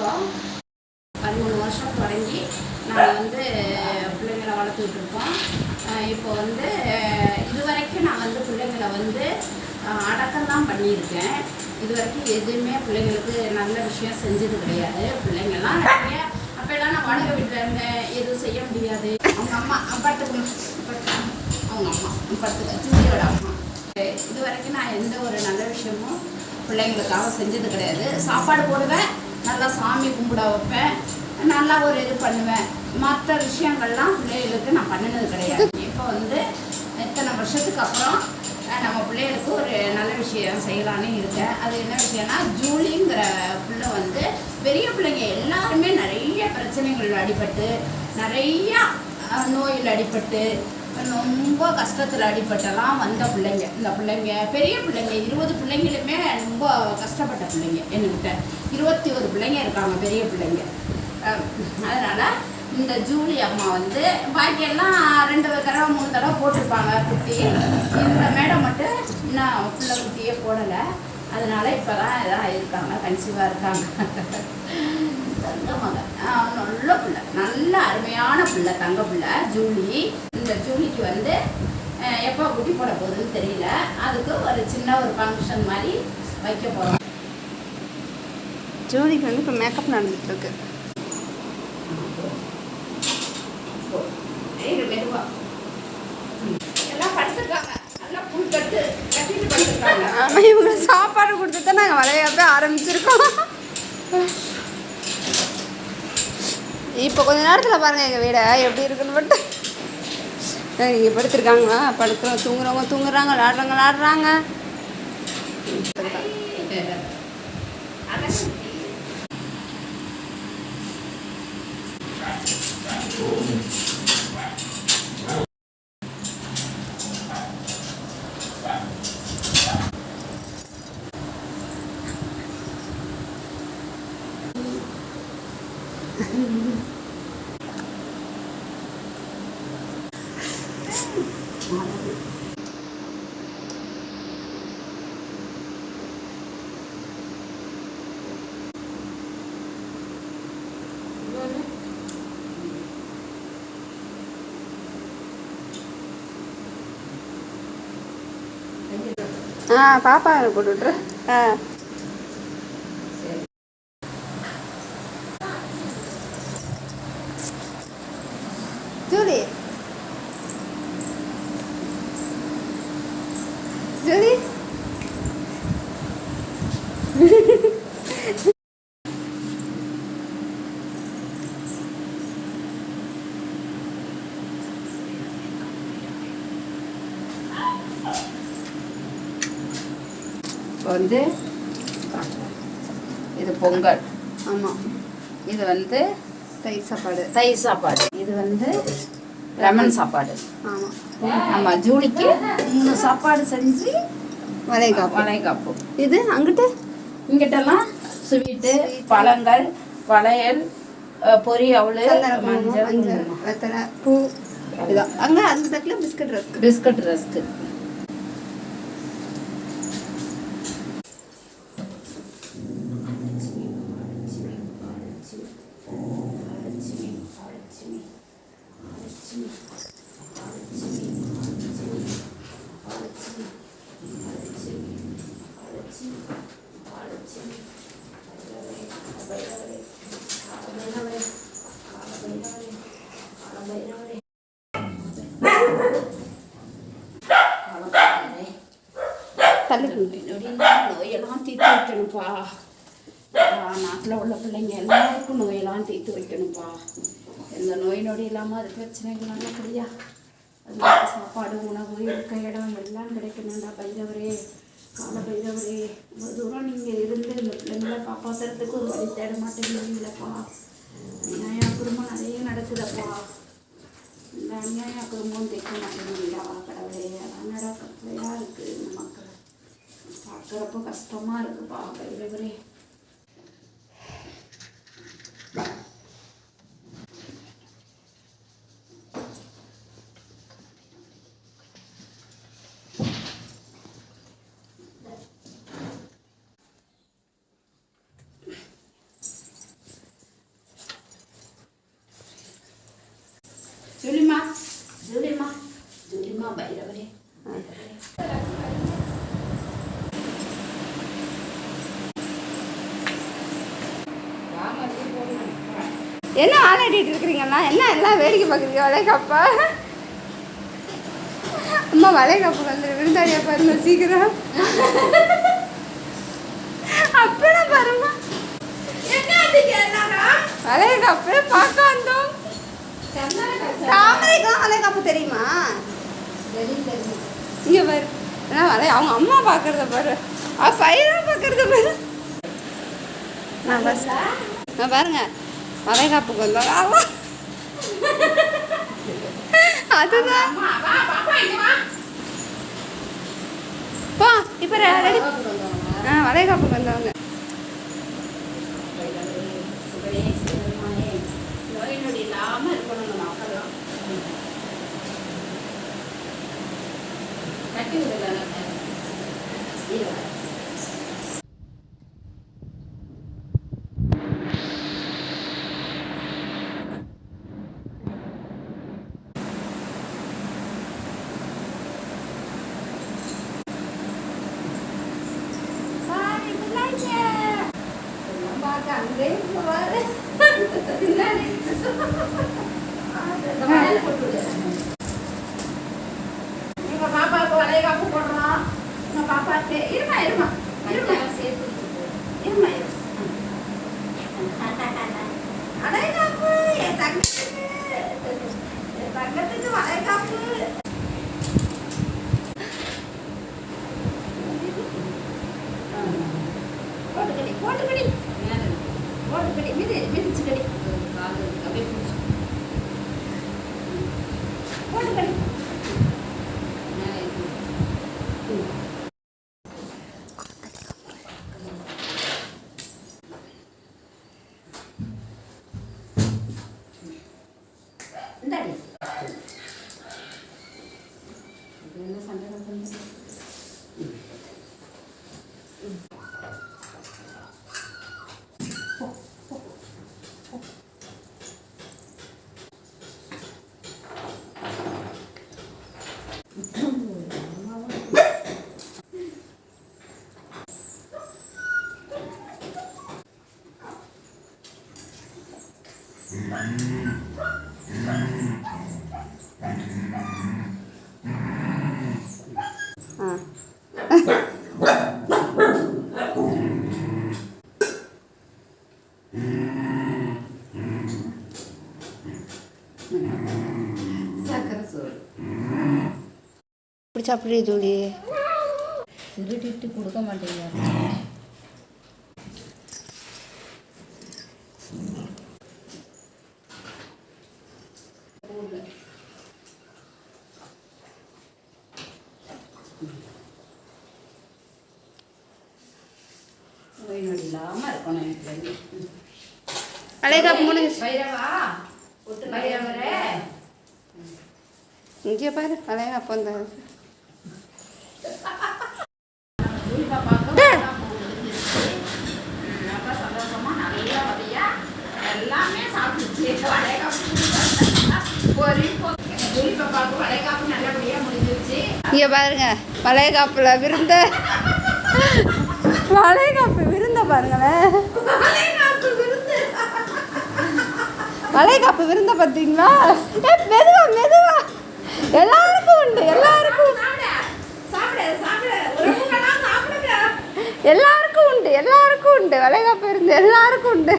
இருக்கோம் பதிமூணு வருஷம் தொடங்கி நாங்கள் வந்து பிள்ளைங்களை வளர்த்துட்டு இருக்கோம் இப்போ வந்து இதுவரைக்கும் இது வரைக்கும் நான் வந்து பிள்ளைங்களை வந்து அடக்கம்தான் அடக்கம் தான் பண்ணியிருக்கேன். இது வரைக்கும் எதுவுமே பிள்ளைங்களுக்கு நல்ல விஷயம் செஞ்சது கிடையாது. பிள்ளைங்கள்லாம் நிறைய அப்போல்லாம் நான் வாடகை வீட்டில் இருந்தேன் எதுவும் செய்ய முடியாது. அவங்க அம்மா படுத்துக்கணும் அவங்க அம்மா படுத்துக்க ஜூலியோட அம்மா. இது வரைக்கும் நான் எந்த ஒரு நல்ல விஷயமும் பிள்ளைங்களுக்காக செஞ்சது கிடையாது. சாப்பாடு போடுவேன் நல்லா சாமி கும்பிட வைப்பேன். நல்லா ஒரு இது பண்ணுவேன். மற்ற விஷயங்கள்லாம் பிள்ளைகளுக்கு நான் பண்ணினது கிடையாது. இப்போ வந்து இத்தனை வருஷத்துக்கு அப்புறம் நம்ம பிள்ளைகளுக்கு ஒரு நல்ல விஷயம் செய்யலான்னு இருக்கேன். அது என்ன விஷயம்னா ஜூலிங்கிற பிள்ளை வந்து பெரிய பிள்ளைங்க எல்லாருமே நிறைய பிரச்சனைகள் அடிபட்டு நிறையா நோயில் அடிபட்டு ரொம்ப கஷ்டத்தில் அடிபட்டெல்லாம் வந்த பிள்ளைங்க. இந்த பிள்ளைங்க பெரிய பிள்ளைங்க இருபது பிள்ளைங்களுமே ரொம்ப கஷ்டப்பட்ட பிள்ளைங்க என்கிட்ட இருபத்தி ஒரு பிள்ளைங்க இருக்காங்க பெரிய பிள்ளைங்க. அதனால் இந்த ஜூலி அம்மா வந்து பாக்கியெல்லாம் ரெண்டு தடவை மூணு தடவை போட்டிருப்பாங்க குட்டி. இந்த மேடம் மட்டும் இன்னும் பிள்ளை குட்டியே போடலை. அதனால இப்போ தான் இதாக இருக்காங்க கன்சீவாக இருக்காங்க. தங்க மகன். நல்ல பிள்ளை நல்ல அருமையான பிள்ளை தங்க பிள்ளை ஜூலி. இந்த ஜூலிக்கு வந்து எப்போ குட்டி போட போகுதுன்னு தெரியல. அதுக்கு ஒரு சின்ன ஒரு ஃபங்க்ஷன் மாதிரி வைக்க போகிறோம் ஜோதிக்கு வந்து இப்போ மேக்கப் படுத்துருக்காங்க. ஆனால் இவங்க சாப்பாடு கொடுத்து தான் நாங்கள் விளையாடவே ஆரம்பிச்சிருக்கோம். இப்போ கொஞ்ச நேரத்தில் பாருங்கள் எங்கள் வீடை எப்படி இருக்குன்னு மட்டும். இங்கே படுத்துருக்காங்களா? படுக்கிறோம் தூங்குறவங்க தூங்குறாங்க விளாடுறவங்க விளாடுறாங்க. ஆ பாப்பா போட்டு விட்டுரு ஆ ஜூலி ஜூலி இப்போ வந்து இது பொங்கல். ஆமாம் இது வந்து தயிர் சாப்பாடு. தயிர் சாப்பாடு. இது வந்து லெமன் சாப்பாடு. ஆமாம் நம்ம ஜூலிக்கு மூணு சாப்பாடு செஞ்சு வளைகாப்பு. வளைகாப்பு. இது அங்கிட்டு? இங்கிட்டலாம் ஸ்வீட்டு பழங்கள் வளையல் பொரி அவளு மஞ்சள். வெத்தலை பூ இதான் அங்கே அந்த தட்டில் பிஸ்கட் ரஸ்க் பிஸ்கட் ரஸ்க்கு. நோயெல்லாம் தீர்த்து வைக்கணும்ப்பா. நாட்டில் உள்ள பிள்ளைங்க எல்லாருக்கும் நோயெல்லாம் தீர்த்து வைக்கணும்ப்பா. எந்த நோய் நொடி இல்லாமல் அது பிரச்சனைகள் நல்லபடியா அதுக்கு சாப்பாடு உணவு இருக்க இடம் எல்லாம் கிடைக்கணும்டா பைரவரே. கால பைரவரே. இவ்வளோ தூரம் நீங்கள் இருந்து இந்த பிள்ளைங்களை காப்பாற்றுறதுக்கு ஒரு வழி தேட மாட்டேங்கிறீங்களப்பா. அநியாயம் குடும்பம் நிறைய நடக்குதப்பா. இந்த அநியாயம் குடும்பம் தைக்க மாட்டேங்கிறீங்களா? பார்க்குறப்போ கஷ்டமாக இருக்குப்பா பைரவரே என்ன ஆளாடிட்டு இருக்கிறீங்கண்ணா என்ன எல்லாம் வேடிக்கை பார்க்குறீங்க? வளைகாப்பா? அம்மா வளைகாப்பு வந்து விருந்தாளியா பாருங்க சீக்கிரம். அப்பனா பாருங்க வளைகாப்பு பார்க்க வந்தோம். தாமரைக்கெல்லாம் வளைகாப்பு தெரியுமா? தெரியும், இங்கே பாரு. ஏன்னா வளை அவங்க அம்மா பார்க்கறத பாரு. அவ பையனா பார்க்கறத பாரு. நான் பஸ் நான் பாருங்க. வளைகாப்புக்கு வந்தோம் அதுதான். பா வா, பாப்பா, இங்க இப்போ ரெடி ஆ வளைகாப்புக்கு வந்தவங்க சிவபெருமானே, நோய் நொடி இல்லாம இருக்கணும் நம்ம மக்கள்லாம். கட்டி விடுங்க ஈரா பாரு, பிள்ளைங்க. எல்லாம் பார்க்க அங்கே இங்க பாரு. பின்னாடி. இந்த வளையல போட்டு விடு. எங்க பாப்பாவுக்கு வளைகாப்பு போடுறோம் எங்க பாப்பாக்கு இருமா இருமா இருமா சேர்த்து இருமா இருமா வளைகாப்பு என் தங்கத்துக்கு என் தங்கத்துக்கு வளைகாப்பு போட்டுக்கடி போட்டுக்கடி. போட்டு போட்டுக்கடி மிதி மிதிச்சு கடி மிதிச்சுக்கடி அப்படியே போட்டு போட்டுக்கடி இப்படி சாப்பிடுறிய ஜோலி திருடிட்டு கொடுக்க மாட்டேங்க நோய் நொடி இல்லாம இருக்கணும் எனக்கு வந்து. வளைகாப்பு முடிஞ்சிச்சு பைரவா பைரவரே இங்கே பாரு வளைகாப்பு வந்த ஜூலி பாப்பாவுக்கு வளைகாப்பு முடிஞ்சிருச்சு. ரொம்ப சந்தோஷமா நல்ல வழியா எல்லாமே சாப்பிட்டுச்சு வளைகாப்பு ஒரு ஜூலி பாப்பாவுக்கு வளைகாப்பு நல்லபடியா முடிஞ்சிருச்சு இங்கே பாருங்க. வளைகாப்புல விருந்த வளைகாப்பு விருந்த பாருங்களேன். பழைய காப்பு விருந்த பார்த்தீங்களா? ஏ, மெதுவா மெதுவா. எல்லாருக்கும் உண்டு எல்லாருக்கும். எல்லாருக்கும் உண்டு எல்லாருக்கும் உண்டு. வளைகாப்பு இருந்து எல்லாருக்கும் உண்டு.